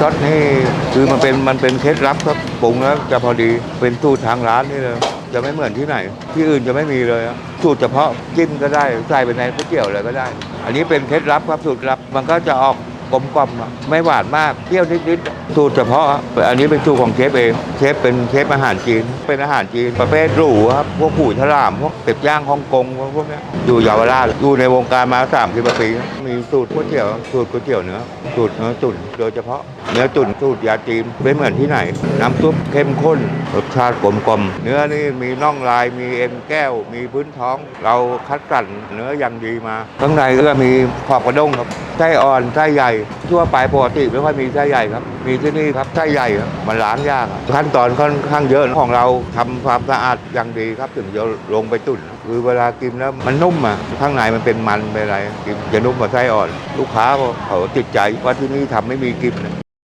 ซอสนี่คือมันเป็นมันเป็นเคล็ดลับครับปรุงแล้วจะพอดีเป็นสูตรทางร้านนี่เลยจะไม่เหมือนที่ไหน ที่อื่นจะไม่มีเลยอะสูตรเฉพาะจิ้มก็ได้ใส่ไปในก๋วยเตี๋ยวอะไรก็ได้ อันนี้เป็นเคล็ดลับครับสูตรลับ มันก็จะออกกลมกล่อมอะไม่หวานมากเปรี้ยวนิดๆสูตรเฉพาะอะอันนี้เป็นสูตรของเชฟเองเชฟเป็นเชฟอาหารจีน เป็นอาหารจีนประเภทหรูครับพวกผูฉลามพวกเป็ดย่างฮ่องกงพวกเนี้ยอยู่เยาวราชอยู่ในวงการมาสามสิบปี มีสูตรก๋วยเตี๋ยวสูตรก๋วยเตี๋ยวเนื้อสูตรเนื้อตุ๋นโดยเฉพาะ เนื้อตุ๋นสูตรยาจีนไม่เหมือนที่ไหน น้ำซุปเข้มข้นรสชาติกลมกลมเนื้อนี่มีน่องลายมีเอ็นแก้ว มีพื้นท้อง เราคัดสรรเนื้ออย่างดีมาข้างในก็มีขอบกระด้งครับไส้อ่อนไส้ใหญ่ทั่วไปปกติไม่ค่อยมีไส้ใหญ่ครับ มีที่นี่ครับไส้ใหญ่ครับมันล้างยากขั้นตอนค่อนข้างเยอะของเราทำความสะอาดอย่างดีครับถึงจะลงไปตุ๋นคือเวลากินแล้วมันนุ่มอะข้างในมันเป็นมันเป็นอะไรกินจะนุ่มกว่าไส้อ่อน ลูกค้าเขาติดใจว่าที่นี่ทำไม่มีกิน